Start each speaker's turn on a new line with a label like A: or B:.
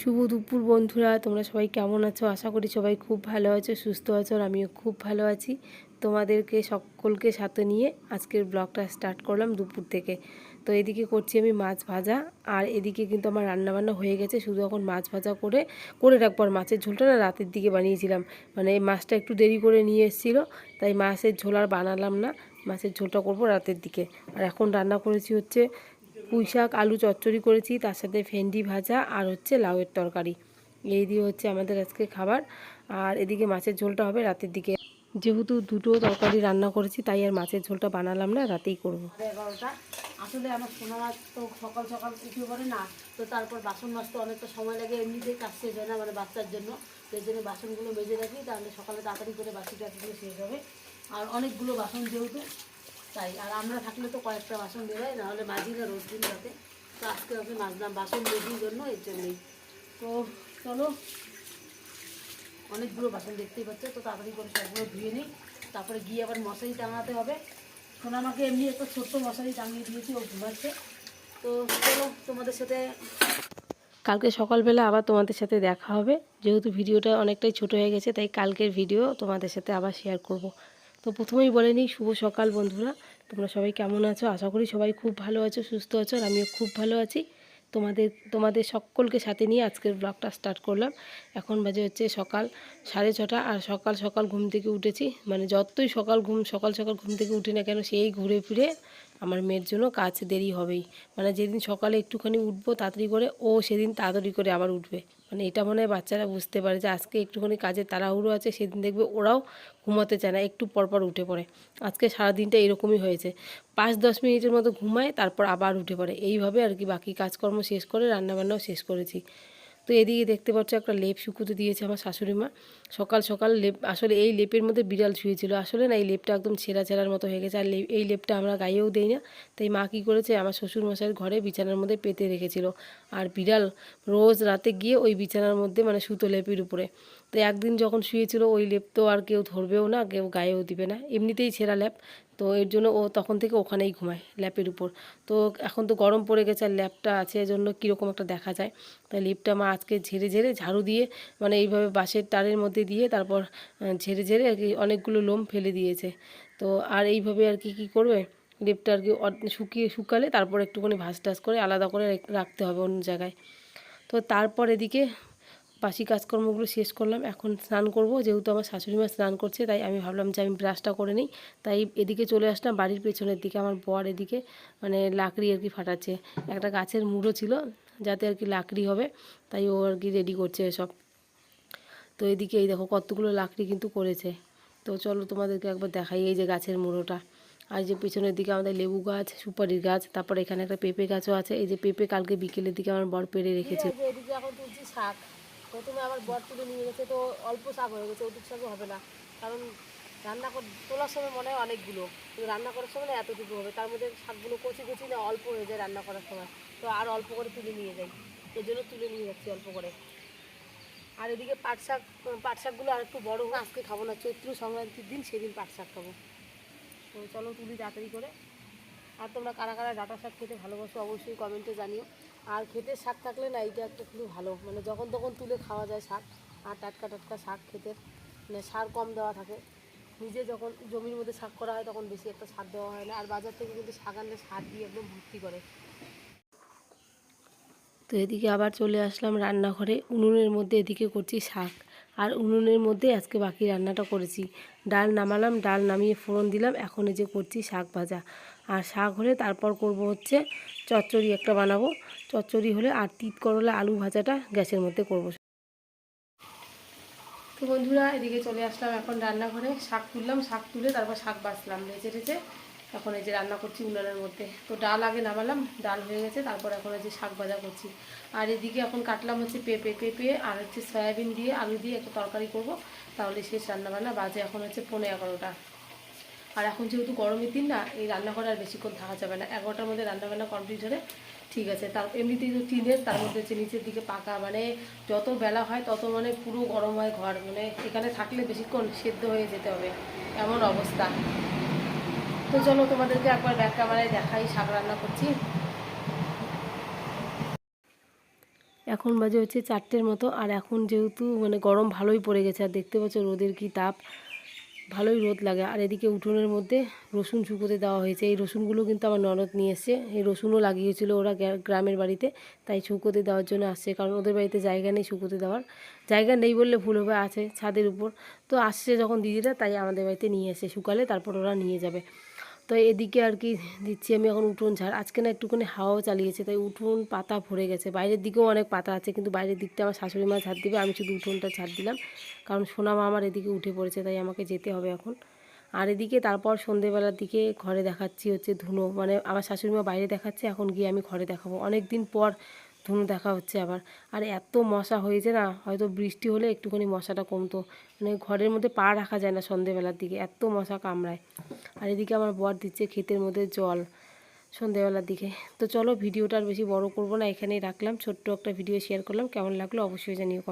A: শুভ দুপুর বন্ধুরা, তোমরা সবাই কেমন আছো? আশা করি সবাই খুব ভালো আছো, সুস্থ আছো, আর আমিও খুব ভালো আছি। তোমাদেরকে সকলকে সাথে নিয়ে আজকের ব্লগটা স্টার্ট করলাম দুপুর থেকে। তো এদিকে করছি আমি মাছ ভাজা, আর এদিকে কিন্তু আমার রান্নাবান্না হয়ে গেছে। শুধু এখন মাছ ভাজা করে করে রাখব। আর মাছের ঝোলটা না রাতের দিকে বানিয়েছিলাম। মানে এই মাছটা একটু দেরি করে নিয়ে এসেছিল, তাই মাছের ঝোল আর বানালাম না। মাছের ঝোলটা করব রাতের দিকে। আর এখন রান্না করেছি হচ্ছে পুঁই শাক, আলু চচ্চড়ি করেছি, তার সাথে ভেন্ডি ভাজা আর হচ্ছে লাউয়ের তরকারি। এই দিয়ে হচ্ছে আমাদের আজকে খাবার। আর এদিকে মাছের ঝোলটা হবে রাতের দিকে। যেহেতু দুটো তরকারি রান্না করেছি, তাই আর মাছের ঝোলটা বানালাম না, রাতেই করব।
B: এগারোটা আসলে আমার সোনারা তো সকাল সকাল উঠে পড়ে না, তো তারপর বাসন মাজতে অনেকটা সময় লাগে, এমনিতেই কাজ শেষ হয় না মানে বাচ্চার জন্য। এই জন্য বাসনগুলো মেজে রাখি, তাহলে সকালে তাড়াতাড়ি করে বাসি টাসিগুলো শেষ হবে। আর অনেকগুলো বাসন যেহেতু তাই, আর আমরা থাকলে তো কয়েকটা বাসন বেরোয়, নাহলে মাঝি না রোজ দিন রাতে। তো আজকে ওকে মাজলাম বাসন মেজির জন্য, এর জন্যই। তো চলো, অনেকগুলো বাসন দেখতেই পাচ্ছে, তো তাড়াতাড়ি করে সবগুলো ধুয়ে নিই। তারপরে গিয়ে আবার মশারি টাঙাতে হবে। এখন আমাকে এমনি একটা ছোট্ট মশারি টাঙিয়ে দিয়েছি, ও ঘুমাচ্ছে। তো চলো, তোমাদের সাথে
A: কালকে সকালবেলা আবার তোমাদের সাথে দেখা হবে। যেহেতু ভিডিওটা অনেকটাই ছোট হয়ে গেছে, তাই কালকের ভিডিও তোমাদের সাথে আবার শেয়ার করব। তো প্রথমেই বলে নিই, শুভ সকাল বন্ধুরা। তোমরা সবাই কেমন আছো? আশা করি সবাই খুব ভালো আছো, সুস্থ আছো, আর আমিও খুব ভালো আছি। তোমাদের তোমাদের সকলকে সাথে নিয়ে আজকের ব্লগটা স্টার্ট করলাম। এখন বাজে হচ্ছে সকাল সাড়ে ছটা, আর সকাল সকাল ঘুম থেকে উঠেছি। মানে যতই সকাল ঘুম, সকাল সকাল ঘুম থেকে উঠি না কেন, সেই ঘুরে ফিরে আমার মেয়ের জন্য কাজ দেরি হবেই। মানে যেদিন সকালে একটুখানি উঠবো তাড়াতাড়ি করে, ও সেদিন তাড়াতাড়ি করে আবার উঠবে। মানে এটা মনে হয় বাচ্চারা বুঝতে পারে যে আজকে একটুখানি কাজের তাড়াহুড়ো আছে, সেদিন দেখবে ওরাও ঘুমাতে চায় না, একটু পরপর উঠে পড়ে। আজকে সারাদিনটা এরকমই হয়েছে। পাঁচ দশ মিনিটের মতো ঘুমায়, তারপর আবার উঠে পড়ে। এইভাবে আর কি বাকি কাজকর্ম শেষ করে রান্নাবান্নাও শেষ করেছি। তো এদিকে দেখতে পাচ্ছ একটা লেপ শুকুতে দিয়েছে আমার শাশুড়ি মা। সকাল সকাল লেপ, আসলে এই লেপের মধ্যে বিড়াল শুয়েছিল। আসলে না, এই লেপটা একদম ছেঁড়া ছেঁড়ার মতো হয়ে গেছে। আর লেপ, এই লেপটা আমরা গায়েও দিই না। তাই মা কী করেছে, আমার শ্বশুর মশাইয়ের ঘরে বিছানার মধ্যে পেতে রেখেছিল। আর বিড়াল রোজ রাতে গিয়ে ওই বিছানার মধ্যে মানে সুতো লেপের উপরে। তো একদিন যখন শুয়েছিল, ওই লেপ তো আর কেউ ধরবেও না, কেউ গায়েও দিবে না। এমনিতেই ছেঁড়া ল্যাপ তো এর জন্য ও তখন থেকে ওখানেই ঘুমায় ল্যাপের উপর। তো এখন তো গরম পড়ে গেছে আর ল্যাপটা আছে এর জন্য কীরকম একটা দেখা যায়। তাই লিপটা মা আজকে ঝেড়ে ঝেড়ে ঝাড়ু দিয়ে মানে এইভাবে বাঁশের তারের মধ্যে দিয়ে তারপর ঝেড়ে ঝেড়ে আর কি অনেকগুলো লোম ফেলে দিয়েছে। তো আর এইভাবে আর কি, কী করবে? লেপটা আর কি শুকিয়ে, শুকালে তারপর একটুখানি ভাজ টাস করে আলাদা করে রাখতে হবে অন্য জায়গায়। তো তারপর এদিকে বাসি কাজকর্মগুলো শেষ করলাম। এখন স্নান করব, যেহেতু আমার শাশুড়ি মা স্নান করছে, তাই আমি ভাবলাম যে আমি ব্রাশটা করে নিই। তাই এদিকে চলে আসলাম বাড়ির পেছনের দিকে, আমার বর এদিকে মানে লাকড়ি আর কি ফাটাচ্ছে। একটা গাছের মুড়ো ছিল, যাতে আর কি লাকড়ি হবে, তাই ও আর কি রেডি করছে এসব। তো এদিকে এই দেখো কতগুলো লাকড়ি কিন্তু করেছে। তো চলো তোমাদেরকে একবার দেখাই এই যে গাছের মুড়োটা। আর যে পেছনের দিকে আমাদের লেবু গাছ, সুপারির গাছ, তারপর এখানে একটা পেঁপে গাছও আছে। এই যে পেঁপে কালকে বিকেলের দিকে আমার বর পেরে রেখেছে।
B: এদিকে এখন তুলছি শাক। প্রথমে আবার বর তুলে নিয়ে গেছে, তো অল্প শাক হয়ে গেছে ওটুক শাকও হবে না। কারণ রান্না কর তোলার সময় মনে হয় অনেকগুলো, কিন্তু রান্না করার সময় না এতটুকু হবে। তার মধ্যে শাকগুলো কচি কচি না অল্প হয়ে যায় রান্না করার সময়। তো আর অল্প করে তুলে নিয়ে যাই। এই জন্য তুলে নিয়ে যাচ্ছি অল্প করে। আর এদিকে পাট শাক, পাট শাকগুলো আর একটু বড় হোক। আজকে খাব না, চৈত্র সংক্রান্তির দিন সেদিন পাট শাক খাব। তো চলো তুলি তাড়াতাড়ি করে। আর তোমরা কারা কারা ডাটা শাক খেতে ভালোবাসো অবশ্যই কমেন্টে জানিও। আর খেতে শাক থাকলে না এইটা একটা খুবই ভালো। মানে যখন তখন তুলে খাওয়া যায় শাক আর টাটকা টাটকা শাক খেতে। মানে সার কম দেওয়া থাকে। নিজে যখন জমির মধ্যে শাক করা হয় তখন বেশি একটা সার দেওয়া হয় না। আর বাজার থেকে কিন্তু শাক আনলে সার দিয়ে একদম ভর্তি করে।
A: তো এদিকে আবার চলে আসলাম রান্নাঘরে। উনুনের মধ্যে এদিকে করছি শাক। আর উনুনের মধ্যে আজকে বাকি রান্নাটা করেছি। ডাল নামালাম, ডাল নামিয়ে ফোড়ন দিলাম। এখন এই যে করছি শাক ভাজা। আর শাক হলে তারপর করব হচ্ছে চচ্চড়ি একটা বানাবো। চচ্চড়ি হলে আর তিত করলা আলু ভাজাটা গ্যাসের মধ্যে করব। তো বন্ধুরা, এদিকে চলে আসলাম এখন রান্নাঘরে। শাক তুললাম, শাক তুলে তারপর শাক বাছলাম রেচে রেচে এখন এই যে রান্না করছি উনানের মধ্যে। তো ডাল আগে নামালাম, ডাল হয়ে গেছে, তারপর এখন এই যে শাক ভাজা করছি। আর এদিকে এখন কাটলাম হচ্ছে পেঁপে পেঁপে আর হচ্ছে সয়াবিন দিয়ে আলু দিয়ে একটা তরকারি করব, তাহলে শেষ রান্নাবান্না। বাজে এখন হচ্ছে পনেরো এগারোটা। আর এখন যেহেতু গরমের দিন না, এই রান্নাঘরে আর বেশিক্ষণ থাকা যাবে না। এগারোটার মধ্যে রান্নাবান্না কমপ্লিট হলে ঠিক আছে। তার এমনিতেই তো টিনের তার মধ্যে হচ্ছে নিচের দিকে পাকা মানে যত বেলা হয় তত মানে পুরো গরম হয় ঘর। মানে এখানে থাকলে বেশিক্ষণ সেদ্ধ হয়ে যেতে হবে। এমন অবস্থা। তো চলো তোমাদেরকে একবার ব্যাক ক্যামেরায় দেখাই, শাক রান্না করছি। এখন বাজে হচ্ছে চারটের মতো, আর এখন যেহেতু মানে গরম ভালোই পড়ে গেছে, আর দেখতে পাচ্ছ রোদের কি তাপ, ভালোই রোদ লাগে। আর এদিকে উঠোনের মধ্যে রসুন শুকোতে দেওয়া হয়েছে। এই রসুনগুলো কিন্তু আমার ননদ নিয়ে এসছে। এই রসুনও লাগিয়েছিল ওরা গ্রামের বাড়িতে, তাই শুকোতে দেওয়ার জন্য আসছে, কারণ ওদের বাড়িতে জায়গা নেই শুকোতে দেওয়ার। জায়গা নেই বললে ভুল হবে, আছে ছাদের উপর। তো আসছে যখন দিদিরা, তাই আমাদের বাড়িতে নিয়ে এসে শুকালে, তারপর ওরা নিয়ে যাবে। তো এদিকে আর কি দিচ্ছি আমি এখন উঠোন ঝাড়। আজকে না একটুখানি হাওয়াও চালিয়েছে, তাই উঠোন পাতা ভরে গেছে। বাইরের দিকেও অনেক পাতা আছে, কিন্তু বাইরের দিকটা আমার শাশুড়ি মা ঝাড় দিবে, আমি শুধু উঠোনটা ঝাড় দিলাম। কারণ সোনা মা আমার এদিকে উঠে পড়েছে, তাই আমাকে যেতে হবে এখন। আর এদিকে তারপর সন্ধেবেলার দিকে ঘরে দেখাচ্ছি হচ্ছে ধুনো। মানে আমার শাশুড়ি মা বাইরে দেখাচ্ছে, এখন গিয়ে আমি ঘরে দেখাবো। অনেক দিন পর ধুনো দেখা হচ্ছে আবার। আর এত মশা হয়েছে না, হয়তো বৃষ্টি হলে একটুখানি মশাটা কমতো। মানে ঘরের মধ্যে পা রাখা যায় না সন্ধেবেলার দিকে, এত মশা কামড়ায়। আর এদিকে আমার বর দিচ্ছে ক্ষেতের মধ্যে জল সন্ধেবেলার দিকে। তো চলো ভিডিওটা আর বেশি বড় করব না, এখানেই রাখলাম। ছোট্ট একটা ভিডিও শেয়ার করলাম, কেমন লাগল অবশ্যই জানিও